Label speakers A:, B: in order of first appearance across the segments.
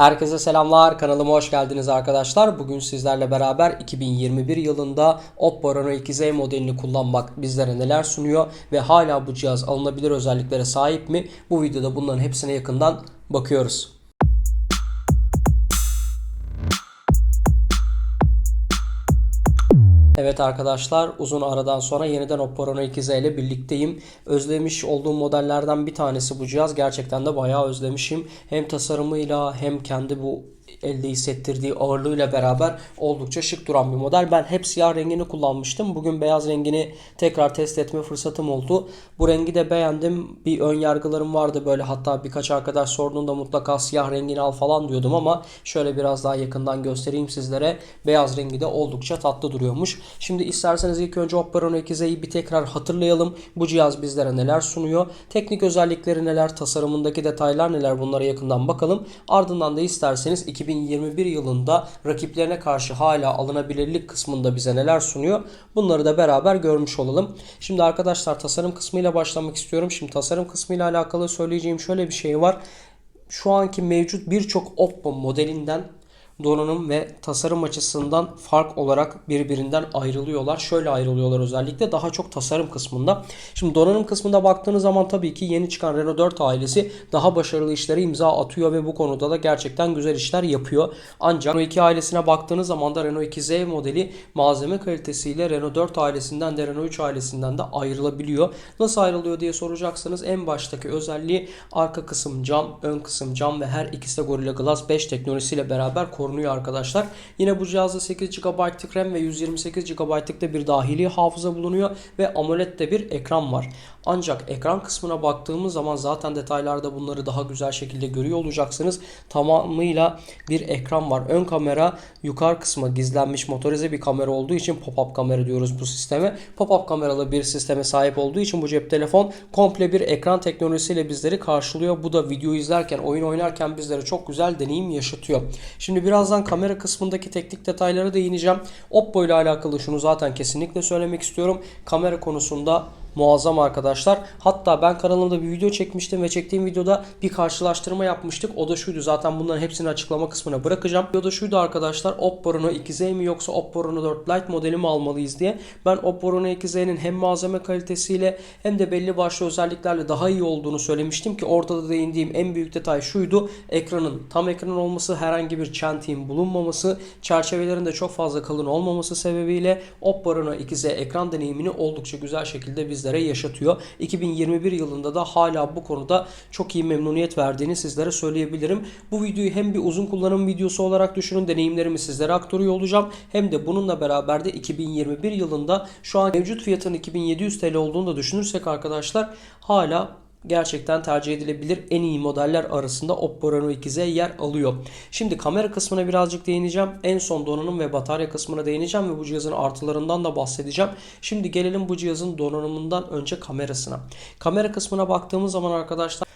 A: Herkese selamlar. Kanalıma hoş geldiniz arkadaşlar. Bugün sizlerle beraber 2021 yılında Oppo Reno 2Z modelini kullanmak bizlere neler sunuyor ve hala bu cihaz alınabilir özelliklere sahip mi? Bu videoda bunların hepsine yakından bakıyoruz. Evet arkadaşlar uzun aradan sonra yeniden Oppo Reno 2Z ile birlikteyim. Özlemiş olduğum modellerden bir tanesi bu cihaz. Gerçekten de bayağı özlemişim. Hem tasarımıyla hem kendi bu elde hissettirdiği ağırlığıyla beraber oldukça şık duran bir model. Ben hep siyah rengini kullanmıştım. Bugün beyaz rengini tekrar test etme fırsatım oldu. Bu rengi de beğendim. Bir ön yargılarım vardı böyle hatta birkaç arkadaş sorduğunda mutlaka siyah rengini al falan diyordum ama şöyle biraz daha yakından göstereyim sizlere. Beyaz rengi de oldukça tatlı duruyormuş. Şimdi isterseniz ilk önce Oppo Reno 2Z'yi bir tekrar hatırlayalım. Bu cihaz bizlere neler sunuyor? Teknik özellikleri neler? Tasarımındaki detaylar neler? Bunlara yakından bakalım. Ardından da isterseniz 2021 yılında rakiplerine karşı hala alınabilirlik kısmında bize neler sunuyor? Bunları da beraber görmüş olalım. Şimdi arkadaşlar tasarım kısmıyla başlamak istiyorum. Şimdi tasarım kısmıyla alakalı söyleyeceğim şöyle bir şey var. Şu anki mevcut birçok Oppo modelinden donanım ve tasarım açısından fark olarak birbirinden ayrılıyorlar. Şöyle ayrılıyorlar özellikle daha çok tasarım kısmında. Şimdi donanım kısmında baktığınız zaman tabii ki yeni çıkan Renault 4 ailesi daha başarılı işlere imza atıyor ve bu konuda da gerçekten güzel işler yapıyor. Ancak Renault 2 ailesine baktığınız zaman da Renault 2Z modeli malzeme kalitesiyle Renault 4 ailesinden de Renault 3 ailesinden de ayrılabiliyor. Nasıl ayrılıyor diye soracaksanız en baştaki özelliği arka kısım cam, ön kısım cam ve her ikisi de Gorilla Glass 5 teknolojisiyle beraber korunuyor korunuyor arkadaşlar. Yine bu cihazda 8 GB'lık RAM ve 128 GB'lık da bir dahili hafıza bulunuyor ve AMOLED de bir ekran var. Ancak ekran kısmına baktığımız zaman zaten detaylarda bunları daha güzel şekilde görüyor olacaksınız. Tamamıyla bir ekran var. Ön kamera yukarı kısma gizlenmiş motorize bir kamera olduğu için pop-up kamera diyoruz bu sisteme. Pop-up kameralı bir sisteme sahip olduğu için bu cep telefon komple bir ekran teknolojisiyle bizleri karşılıyor. Bu da video izlerken, oyun oynarken bizlere çok güzel deneyim yaşatıyor. Şimdi birazdan kamera kısmındaki teknik detaylara değineceğim. Oppo ile alakalı şunu zaten kesinlikle söylemek istiyorum. Kamera konusunda muazzam arkadaşlar. Hatta ben kanalımda bir video çekmiştim ve çektiğim videoda bir karşılaştırma yapmıştık. O da şuydu. Zaten bunların hepsini açıklama kısmına bırakacağım. O da şuydu arkadaşlar. Oppo Reno 2Z mi yoksa Oppo Reno 4 Lite modeli mi almalıyız diye. Ben Oppo Reno 2Z'nin hem malzeme kalitesiyle hem de belli başlı özelliklerle daha iyi olduğunu söylemiştim ki ortada değindiğim en büyük detay şuydu. Ekranın tam ekran olması, herhangi bir çentiğin bulunmaması, çerçevelerin de çok fazla kalın olmaması sebebiyle Oppo Reno 2Z ekran deneyimini oldukça güzel şekilde biz bizlere yaşatıyor. 2021 yılında da hala bu konuda çok iyi memnuniyet verdiğini sizlere söyleyebilirim. Bu videoyu hem bir uzun kullanım videosu olarak düşünün deneyimlerimi sizlere aktarıyor olacağım. Hem de bununla beraber de 2021 yılında şu an mevcut fiyatın 2700 TL olduğunu da düşünürsek arkadaşlar hala gerçekten tercih edilebilir en iyi modeller arasında Oppo Reno 2Z yer alıyor. Şimdi kamera kısmına birazcık değineceğim. En son donanım ve batarya kısmına değineceğim ve bu cihazın artılarından da bahsedeceğim. Şimdi gelelim bu cihazın donanımından önce kamerasına. Kamera kısmına baktığımız zaman arkadaşlar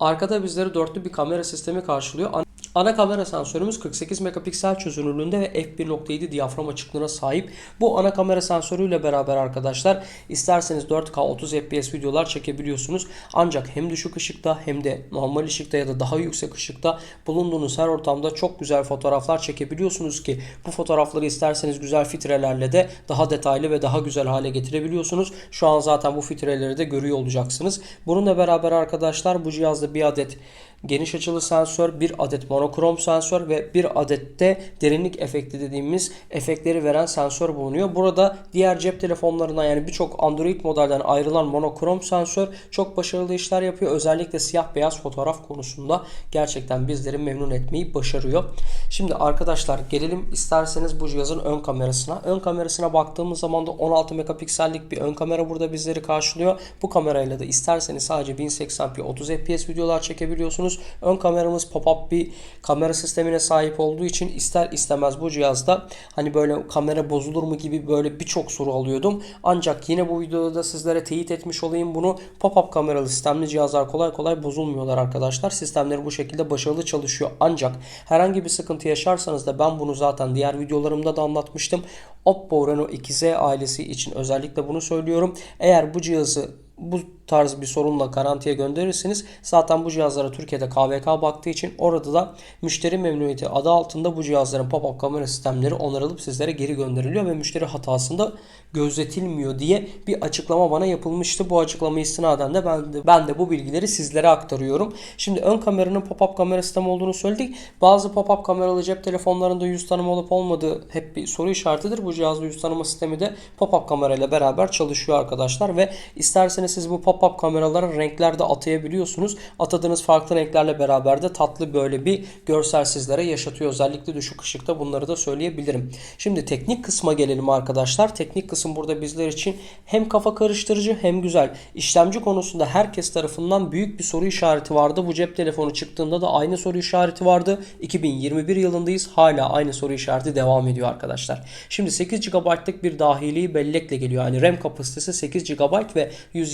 A: arkada bizleri dörtlü bir kamera sistemi karşılıyor. Ana kamera sensörümüz 48 megapiksel çözünürlüğünde ve f1.7 diyafram açıklığına sahip. Bu ana kamera sensörüyle beraber arkadaşlar isterseniz 4K 30 fps videolar çekebiliyorsunuz. Ancak hem düşük ışıkta hem de normal ışıkta ya da daha yüksek ışıkta bulunduğunuz her ortamda çok güzel fotoğraflar çekebiliyorsunuz ki bu fotoğrafları isterseniz güzel filtrelerle de daha detaylı ve daha güzel hale getirebiliyorsunuz. Şu an zaten bu filtreleri de görüyor olacaksınız. Bununla beraber arkadaşlar bu cihazda bir adet geniş açılı sensör, bir adet monokrom sensör ve bir adet de derinlik efekti dediğimiz efektleri veren sensör bulunuyor. Burada diğer cep telefonlarından yani birçok Android modelden ayrılan monokrom sensör çok başarılı işler yapıyor. Özellikle siyah beyaz fotoğraf konusunda gerçekten bizleri memnun etmeyi başarıyor. Şimdi arkadaşlar gelelim isterseniz bu cihazın ön kamerasına. Ön kamerasına baktığımız zaman da 16 megapiksellik bir ön kamera burada bizleri karşılıyor. Bu kamerayla da isterseniz sadece 1080p 30 fps videolar çekebiliyorsunuz görüyorsunuz. Ön kameramız pop-up bir kamera sistemine sahip olduğu için ister istemez bu cihazda hani böyle kamera bozulur mu gibi böyle birçok soru alıyordum. Ancak yine bu videoda da sizlere teyit etmiş olayım bunu. Pop-up kameralı sistemli cihazlar kolay kolay bozulmuyorlar arkadaşlar. Sistemleri bu şekilde başarılı çalışıyor. Ancak herhangi bir sıkıntı yaşarsanız da ben bunu zaten diğer videolarımda da anlatmıştım. Oppo Reno 2Z ailesi için özellikle bunu söylüyorum. Eğer bu cihazı bu tarz bir sorunla garantiye gönderirsiniz. Zaten bu cihazlara Türkiye'de KVK baktığı için orada da müşteri memnuniyeti adı altında bu cihazların pop-up kamera sistemleri onarılıp sizlere geri gönderiliyor ve müşteri hatasında gözetilmiyor diye bir açıklama bana yapılmıştı. Bu açıklama istinaden de ben de, ben de bu bilgileri sizlere aktarıyorum. Şimdi ön kameranın pop-up kamera sistemi olduğunu söyledik. Bazı pop-up kameralı cep telefonlarında yüz tanıma olup olmadığı hep bir soru işaretidir. Bu cihazda yüz tanıma sistemi de pop-up kamerayla beraber çalışıyor arkadaşlar ve isterseniz siz bu pop-up kameralara renkler de atayabiliyorsunuz. Atadığınız farklı renklerle beraber de tatlı böyle bir görsel sizlere yaşatıyor. Özellikle düşük ışıkta bunları da söyleyebilirim. Şimdi teknik kısma gelelim arkadaşlar. Teknik kısım burada bizler için hem kafa karıştırıcı hem güzel. İşlemci konusunda herkes tarafından büyük bir soru işareti vardı. Bu cep telefonu çıktığında da aynı soru işareti vardı. 2021 yılındayız. Hala aynı soru işareti devam ediyor arkadaşlar. Şimdi 8 GB'lık bir dahiliyi bellekle geliyor. Yani RAM kapasitesi 8 GB ve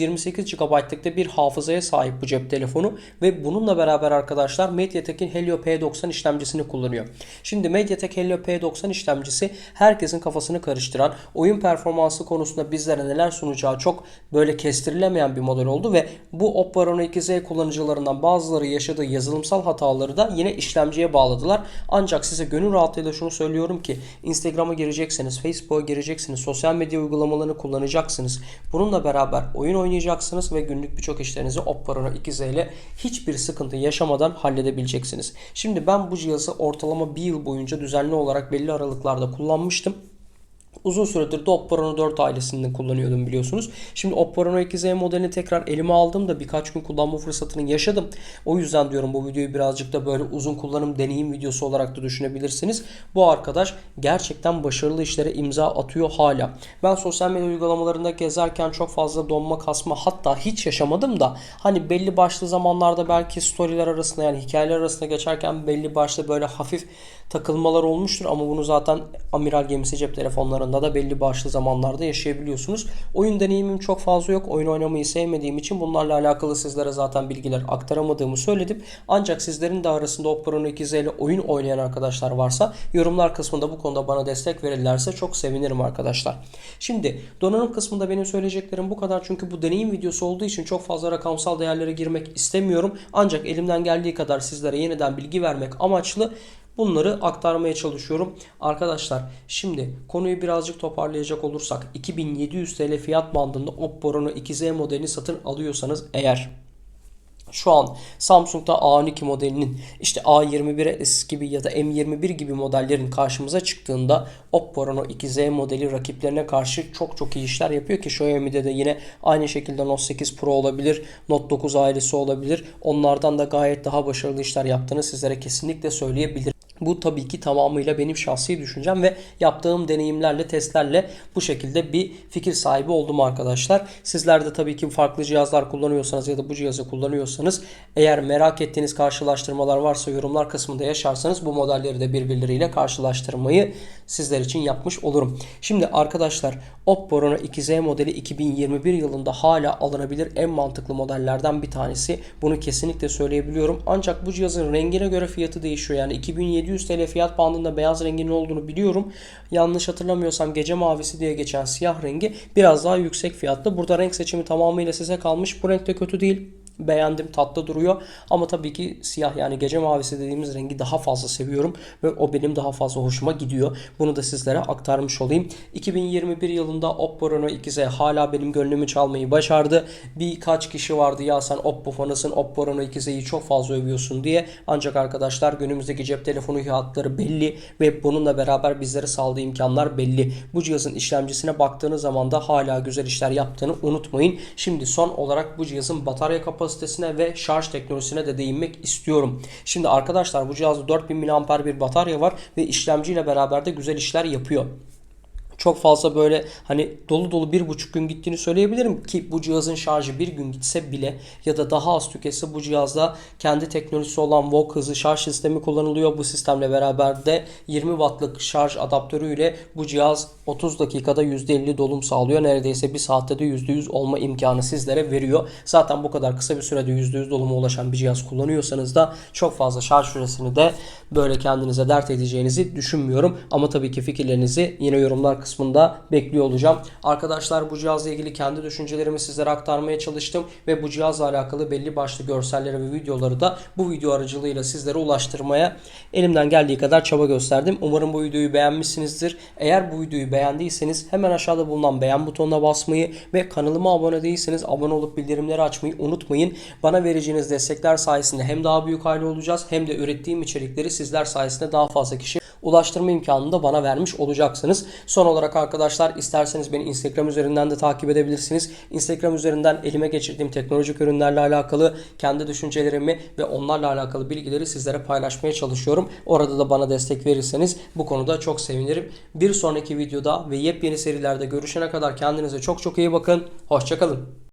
A: 128 GB'lık da bir hafızaya sahip bu cep telefonu ve bununla beraber arkadaşlar MediaTek'in Helio P90 işlemcisini kullanıyor. Şimdi MediaTek Helio P90 işlemcisi herkesin kafasını karıştıran, oyun performansı konusunda bizlere neler sunacağı çok böyle kestirilemeyen bir model oldu ve bu Oppo Reno 2Z kullanıcılarından bazıları yaşadığı yazılımsal hataları da yine işlemciye bağladılar. Ancak size gönül rahatlığıyla şunu söylüyorum ki Instagram'a gireceksiniz, Facebook'a gireceksiniz, sosyal medya uygulamalarını kullanacaksınız. Bununla beraber oyun oynayacaksınız ve günlük birçok işlerinizi Oppo Reno 2Z ile hiçbir sıkıntı yaşamadan halledebileceksiniz. Şimdi ben bu cihazı ortalama bir yıl boyunca düzenli olarak belli aralıklarda kullanmıştım. Uzun süredir de Oppo Reno 4 ailesinden kullanıyordum biliyorsunuz. Şimdi Oppo Reno 2Z modelini tekrar elime aldım da birkaç gün kullanma fırsatını yaşadım. O yüzden diyorum bu videoyu birazcık da böyle uzun kullanım deneyim videosu olarak da düşünebilirsiniz. Bu arkadaş gerçekten başarılı işlere imza atıyor hala. Ben sosyal medya uygulamalarında gezerken çok fazla donma kasma hatta hiç yaşamadım da hani belli başlı zamanlarda belki storyler arasında yani hikayeler arasında geçerken belli başlı böyle hafif takılmalar olmuştur ama bunu zaten amiral gemisi cep telefonlarında da belli başlı zamanlarda yaşayabiliyorsunuz. Oyun deneyimim çok fazla yok. Oyun oynamayı sevmediğim için bunlarla alakalı sizlere zaten bilgiler aktaramadığımı söyledim. Ancak sizlerin de arasında Oppo Reno 2Z ile oyun oynayan arkadaşlar varsa yorumlar kısmında bu konuda bana destek verirlerse çok sevinirim arkadaşlar. Şimdi donanım kısmında benim söyleyeceklerim bu kadar çünkü bu deneyim videosu olduğu için çok fazla rakamsal değerlere girmek istemiyorum. Ancak elimden geldiği kadar sizlere yeniden bilgi vermek amaçlı Bunları aktarmaya çalışıyorum. Arkadaşlar şimdi konuyu birazcık toparlayacak olursak 2700 TL fiyat bandında Oppo Reno 2Z modelini satın alıyorsanız eğer şu an Samsung'da A12 modelinin işte A21s gibi ya da M21 gibi modellerin karşımıza çıktığında Oppo Reno 2Z modeli rakiplerine karşı çok çok iyi işler yapıyor ki Xiaomi'de de yine aynı şekilde Note 8 Pro olabilir, Note 9 ailesi olabilir. Onlardan da gayet daha başarılı işler yaptığını sizlere kesinlikle söyleyebilirim. Bu tabii ki tamamıyla benim şahsi düşüncem ve yaptığım deneyimlerle, testlerle bu şekilde bir fikir sahibi oldum arkadaşlar. Sizler de tabii ki farklı cihazlar kullanıyorsanız ya da bu cihazı kullanıyorsanız eğer merak ettiğiniz karşılaştırmalar varsa yorumlar kısmında yaşarsanız bu modelleri de birbirleriyle karşılaştırmayı sizler için yapmış olurum. Şimdi arkadaşlar Oppo Reno 2Z modeli 2021 yılında hala alınabilir en mantıklı modellerden bir tanesi. Bunu kesinlikle söyleyebiliyorum. Ancak bu cihazın rengine göre fiyatı değişiyor. Yani 2700 TL fiyat bandında beyaz renginin olduğunu biliyorum. Yanlış hatırlamıyorsam gece mavisi diye geçen siyah rengi biraz daha yüksek fiyatlı. Burada renk seçimi tamamıyla size kalmış. Bu renk de kötü değil beğendim tatlı duruyor ama tabii ki siyah yani gece mavisi dediğimiz rengi daha fazla seviyorum ve o benim daha fazla hoşuma gidiyor. Bunu da sizlere aktarmış olayım. 2021 yılında Oppo Reno 2Z hala benim gönlümü çalmayı başardı. Birkaç kişi vardı ya sen Oppo fanısın Oppo Reno 2Z'yi çok fazla övüyorsun diye. Ancak arkadaşlar günümüzdeki cep telefonu fiyatları belli ve bununla beraber bizlere sağladığı imkanlar belli. Bu cihazın işlemcisine baktığınız zaman da hala güzel işler yaptığını unutmayın. Şimdi son olarak bu cihazın batarya kapasitesi kapasitesine ve şarj teknolojisine de değinmek istiyorum. Şimdi arkadaşlar bu cihazda 4000 mAh bir batarya var ve işlemciyle beraber de güzel işler yapıyor çok fazla böyle hani dolu dolu bir buçuk gün gittiğini söyleyebilirim ki bu cihazın şarjı bir gün gitse bile ya da daha az tüketse bu cihazda kendi teknolojisi olan VOOC hızlı şarj sistemi kullanılıyor. Bu sistemle beraber de 20 wattlık şarj adaptörüyle bu cihaz 30 dakikada %50 dolum sağlıyor. Neredeyse bir saatte de %100 olma imkanı sizlere veriyor. Zaten bu kadar kısa bir sürede %100 doluma ulaşan bir cihaz kullanıyorsanız da çok fazla şarj süresini de böyle kendinize dert edeceğinizi düşünmüyorum. Ama tabii ki fikirlerinizi yine yorumlar kısmında kısmında bekliyor olacağım. Arkadaşlar bu cihazla ilgili kendi düşüncelerimi sizlere aktarmaya çalıştım ve bu cihazla alakalı belli başlı görselleri ve videoları da bu video aracılığıyla sizlere ulaştırmaya elimden geldiği kadar çaba gösterdim. Umarım bu videoyu beğenmişsinizdir. Eğer bu videoyu beğendiyseniz hemen aşağıda bulunan beğen butonuna basmayı ve kanalıma abone değilseniz abone olup bildirimleri açmayı unutmayın. Bana vereceğiniz destekler sayesinde hem daha büyük aile olacağız hem de ürettiğim içerikleri sizler sayesinde daha fazla kişi ulaştırma imkanını da bana vermiş olacaksınız. Son olarak arkadaşlar isterseniz beni Instagram üzerinden de takip edebilirsiniz. Instagram üzerinden elime geçirdiğim teknolojik ürünlerle alakalı kendi düşüncelerimi ve onlarla alakalı bilgileri sizlere paylaşmaya çalışıyorum. Orada da bana destek verirseniz bu konuda çok sevinirim. Bir sonraki videoda ve yepyeni serilerde görüşene kadar kendinize çok çok iyi bakın. Hoşçakalın.